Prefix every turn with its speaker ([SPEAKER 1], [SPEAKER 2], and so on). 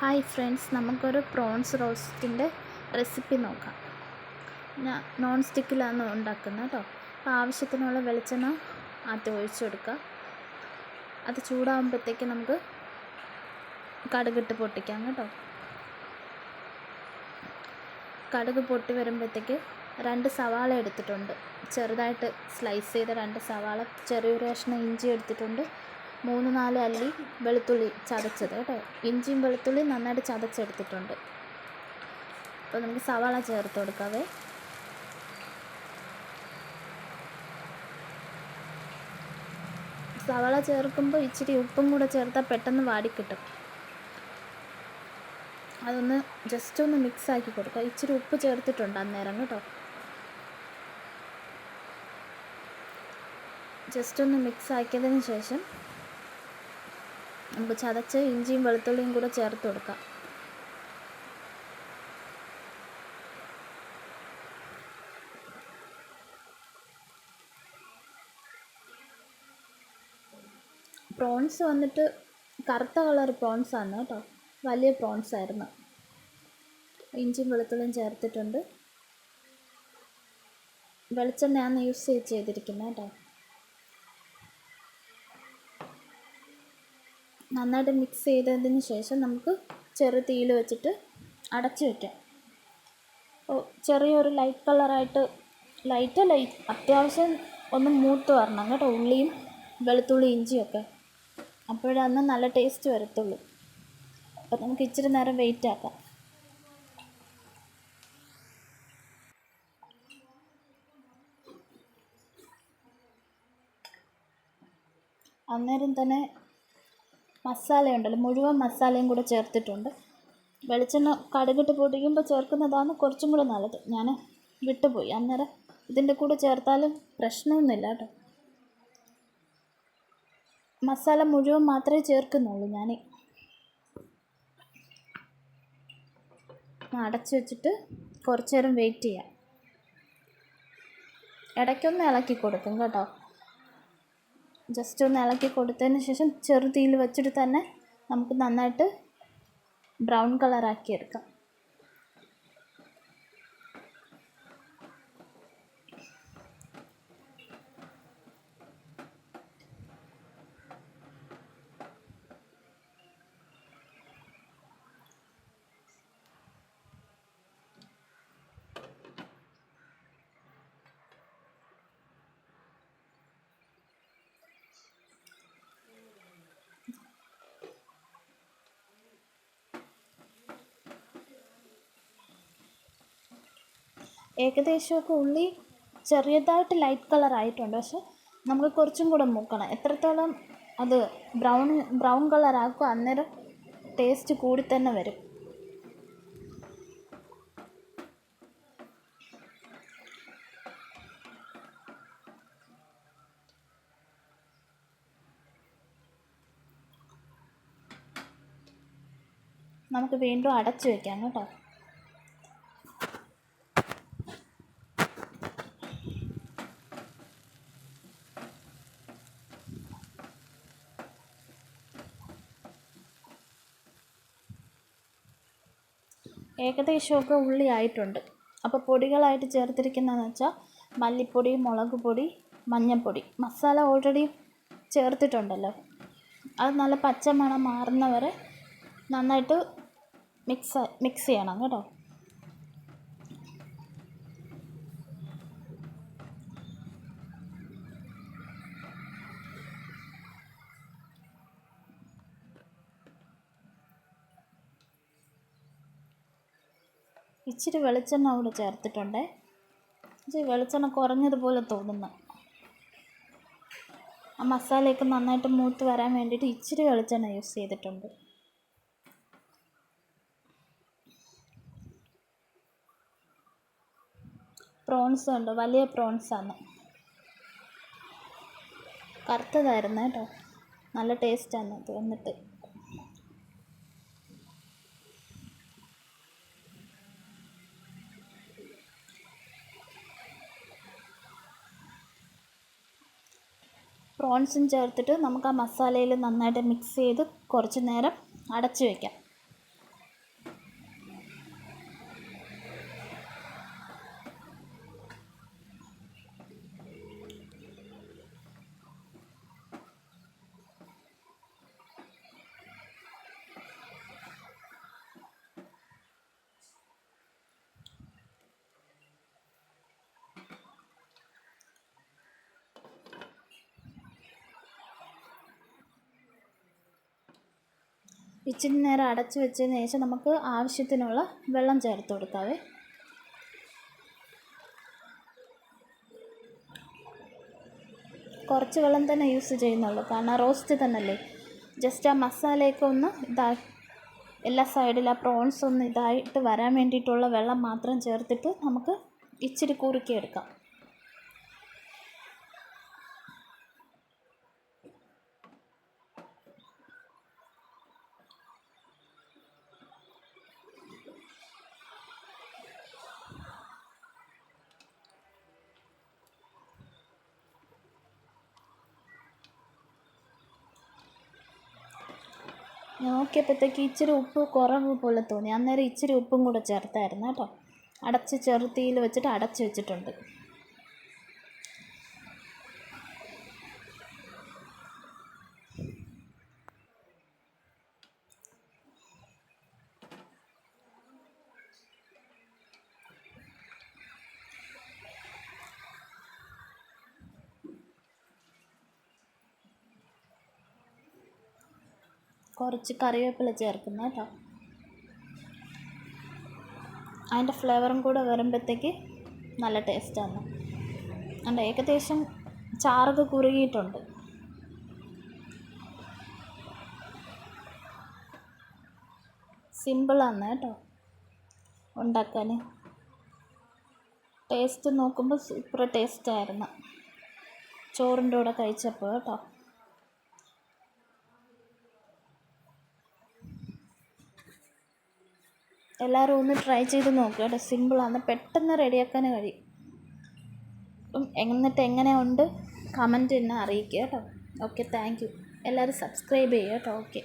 [SPEAKER 1] Hi friends നമുക്കൊരു prawns റോസ്റ്റിന്റെ recipe നോക്കാം. ഞാൻ നോൺ സ്റ്റിക്കിലാണ് ഉണ്ടാക്കുന്നത് കേട്ടോ. അപ്പോൾ ആവശ്യത്തിനുള്ള വെളിച്ചെണ്ണ ആദ്യം ഒഴിച്ചു കൊടുക്കുക. അത് ചൂടാകുമ്പോഴത്തേക്ക് നമുക്ക് കടുകിട്ട് പൊട്ടിക്കാം കേട്ടോ. കടുക് പൊട്ടി വരുമ്പോഴത്തേക്ക് രണ്ട് സവാള എടുത്തിട്ടുണ്ട്. ചെറുതായിട്ട് സ്ലൈസ് ചെയ്ത രണ്ട് സവാള ചെറിയൊരു കഷ്ണം ഇഞ്ചി എടുത്തിട്ടുണ്ട്. മൂന്ന് നാല് അല്ലി വെളുത്തുള്ളി ചതച്ചത് കേട്ടോ. ഇഞ്ചിയും വെളുത്തുള്ളി നന്നായിട്ട് ചതച്ചെടുത്തിട്ടുണ്ട്. അപ്പോൾ നമുക്ക് സവാള ചേർത്ത് കൊടുക്കാവേ. സവാള ചേർക്കുമ്പോൾ ഇച്ചിരി ഉപ്പും കൂടെ ചേർത്താൽ പെട്ടെന്ന് വാടിക്കിട്ടും അതൊന്ന് ജസ്റ്റ് ഒന്ന് മിക്സ് ആക്കി കൊടുക്കുക ഇച്ചിരി ഉപ്പ് ചേർത്തിട്ടുണ്ട് അന്നേരം കേട്ടോ. ജസ്റ്റ് ഒന്ന് മിക്സ് ആക്കിയതിന് ശേഷം നമുക്ക് ചതച്ച് ഇഞ്ചിയും വെളുത്തുള്ളിയും കൂടെ ചേർത്ത് കൊടുക്കാം. പ്രോൺസ് വന്നിട്ട് കറുത്ത കളർ പ്രോൺസ് ആണ് കേട്ടോ. വലിയ പ്രോൺസ് ആയിരുന്നു. ഇഞ്ചിയും വെളുത്തുള്ളിയും ചേർത്തിട്ടുണ്ട്. വെളിച്ചെണ്ണയാണ് യൂസ് ചെയ്തിരിക്കുന്നത് കേട്ടോ. നന്നായിട്ട് മിക്സ് ചെയ്തതിന് ശേഷം നമുക്ക് ചെറു തീയിൽ വെച്ചിട്ട് അടച്ചു വയ്ക്കാം ചെറിയൊരു ലൈറ്റ് കളറായിട്ട് ലൈറ്റ് ലൈറ്റ് അത്യാവശ്യം ഒന്ന് മൂത്ത് വരണം കേട്ടോ ഉള്ളിയും വെളുത്തുള്ളി ഇഞ്ചിയൊക്കെ അപ്പോഴന്ന് നല്ല ടേസ്റ്റ് വരത്തുള്ളൂ. അപ്പോൾ നമുക്ക് ഇച്ചിരി നേരം വെയിറ്റ് ആക്കാം. അന്നേരം തന്നെ മസാലയുണ്ടല്ലോ. മുഴുവൻ മസാലയും കൂടെ ചേർത്തിട്ടുണ്ട്. വെളിച്ചെണ്ണ കടുകിട്ട് പൊടിക്കുമ്പോൾ ചേർക്കുന്നതാണ് കുറച്ചും കൂടെ നല്ലത്. ഞാൻ വിട്ടുപോയി. അന്നേരം ഇതിന്റെ കൂടെ ചേർത്താലും പ്രശ്നമൊന്നുമില്ല കേട്ടോ. മസാല മുഴുവൻ മാത്രമേ ചേർക്കുന്നുള്ളൂ ഞാൻ. അടച്ചു വെച്ചിട്ട് കുറച്ച് നേരം വെയിറ്റ് ചെയ്യാം. ഇടയ്ക്കൊന്ന് ഇളക്കി കൊടുക്കും കേട്ടോ. ജസ്റ്റ് ഒന്ന് ഇളക്കി കൊടുത്തതിന് ശേഷം ചെറു തീയിൽ വെച്ചിട്ട് തന്നെ നമുക്ക് നന്നായിട്ട് ബ്രൗൺ കളറാക്കി എടുക്കാം. ഏകദേശമൊക്കെ ഉള്ളി ചെറിയതായിട്ട് ലൈറ്റ് കളർ ആയിട്ടുണ്ട്. പക്ഷെ നമുക്ക് കുറച്ചും കൂടെ മൂക്കണം. എത്രത്തോളം അത് ബ്രൗൺ ബ്രൗൺ കളർ ആക്കും അന്നേരം ടേസ്റ്റ് കൂടി തന്നെ വരും. നമുക്ക് വീണ്ടും അടച്ചു വയ്ക്കാം കേട്ടോ. ഏകദേശമൊക്കെ ഉള്ളി ആയിട്ടുണ്ട് അപ്പോൾ പൊടികളായിട്ട് ചേർത്തിരിക്കുന്നതെന്ന് വെച്ചാൽ മല്ലിപ്പൊടി മുളക് പൊടി മഞ്ഞൾപ്പൊടി. മസാല ഓൾറെഡി ചേർത്തിട്ടുണ്ടല്ലോ. അത് നല്ല പച്ചമണം മാറുന്നവരെ നന്നായിട്ട് മിക്സ് മിക്സ് ചെയ്യണം കേട്ടോ. ഇച്ചിരി വെളിച്ചെണ്ണ കൂടെ ചേർത്തിട്ടുണ്ട്. ഇച്ചിരി വെളിച്ചെണ്ണ കുറഞ്ഞതുപോലെ തോന്നുന്നു. ആ മസാലയൊക്കെ നന്നായിട്ട് മൂത്ത് വരാൻ വേണ്ടിയിട്ട് ഇച്ചിരി വെളിച്ചെണ്ണ യൂസ് ചെയ്തിട്ടുണ്ട്. പ്രോൺസ് ഉണ്ട്? വലിയ പ്രോൺസാണ് കറുത്തതായിരുന്നു കേട്ടോ. നല്ല ടേസ്റ്റാണ് അത് പ്രോൺസും ചേർത്തിട്ട് നമുക്ക് ആ മസാലയിൽ നന്നായിട്ട് മിക്സ് ചെയ്ത് കുറച്ച് നേരം അടച്ചു വയ്ക്കാം ഇച്ചിരി നേരം അടച്ചു വെച്ചതിന് ശേഷം നമുക്ക് ആവശ്യത്തിനുള്ള വെള്ളം ചേർത്ത് കൊടുക്കാവേ കുറച്ച് വെള്ളം തന്നെ യൂസ് ചെയ്യുന്നുള്ളൂ. കാരണം റോസ്റ്റ് തന്നല്ലേ ജസ്റ്റ് ആ മസാലയൊക്കെ ഒന്ന് ഇതാ എല്ലാ സൈഡിലും ആ പ്രോൺസ് ഒന്ന് ഇതായിട്ട് വരാൻ വേണ്ടിയിട്ടുള്ള വെള്ളം മാത്രം ചേർത്തിട്ട് നമുക്ക് ഇച്ചിരി കുറുക്കി നോക്കിയപ്പോഴത്തേക്ക് ഇച്ചിരി ഉപ്പ് കുറവ് പോലെ തോന്നി. അന്നേരം ഇച്ചിരി ഉപ്പും കൂടെ ചേർത്തായിരുന്നു കേട്ടോ. അടച്ച് ചെറുതീയിൽ വെച്ചിട്ട് അടച്ച് വെച്ചിട്ടുണ്ട്. കുറച്ച് കറിവേപ്പില ചേർക്കുന്നത് കേട്ടോ. അതിന്റെ ഫ്ലേവറും കൂടെ വരുമ്പോഴത്തേക്ക് നല്ല ടേസ്റ്റാണ്. അതുകൊണ്ട് ഏകദേശം ചാറൊക്കെ കുറുകിയിട്ടുണ്ട്. സിമ്പിളാണ് കേട്ടോ ഉണ്ടാക്കാൻ. ടേസ്റ്റ് നോക്കുമ്പോൾ സൂപ്പർ ടേസ്റ്റായിരുന്നു. ചോറിന്റെ കൂടെ കഴിച്ചപ്പോൾ കേട്ടോ. എല്ലാവരും ഒന്ന് ട്രൈ ചെയ്ത് നോക്കുക കേട്ടോ. സിമ്പിളാണ് പെട്ടെന്ന് റെഡിയാക്കാൻ കഴിയും. അപ്പം എന്നിട്ട് എങ്ങനെ ഉണ്ട്? കമന്റ് എന്നെ അറിയിക്കുക കേട്ടോ. ഓക്കെ താങ്ക് യു എല്ലാവരും സബ്സ്ക്രൈബ് ചെയ്യുക കേട്ടോ. ഓക്കെ